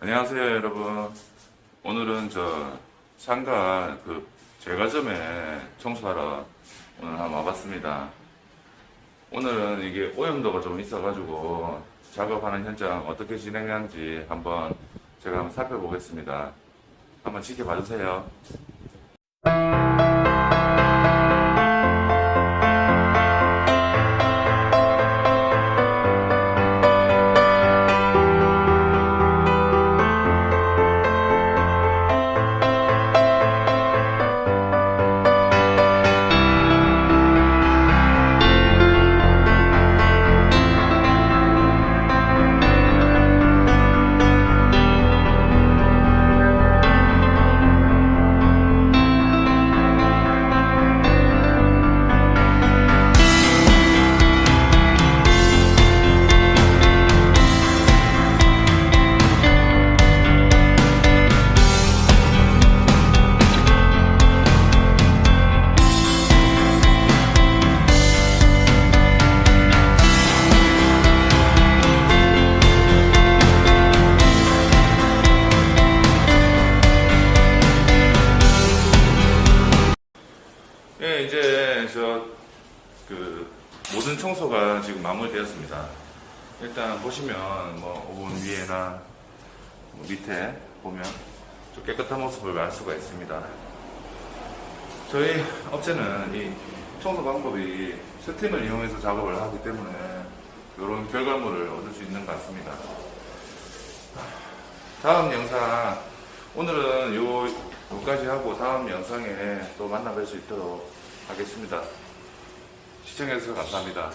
안녕하세요, 여러분. 오늘은 저 상가 그 제과점에 청소하러 오늘 한번 와봤습니다. 오늘은 이게 오염도가 좀 있어가지고 작업하는 현장 어떻게 진행하는지 한번 제가 한번 살펴보겠습니다. 한번 지켜봐 주세요. 예, 이제 저 그 모든 청소가 지금 마무리되었습니다. 일단 보시면 뭐 오븐 위에나 뭐 밑에 보면 좀 깨끗한 모습을 알 수가 있습니다. 저희 업체는 이 청소 방법이 스팀을 이용해서 작업을 하기 때문에 이런 결과물을 얻을 수 있는 것 같습니다. 다음 영상 오늘은 요 요까지 하고 다음 영상에 또 만나뵐 수 있도록 하겠습니다. 시청해주셔서 감사합니다.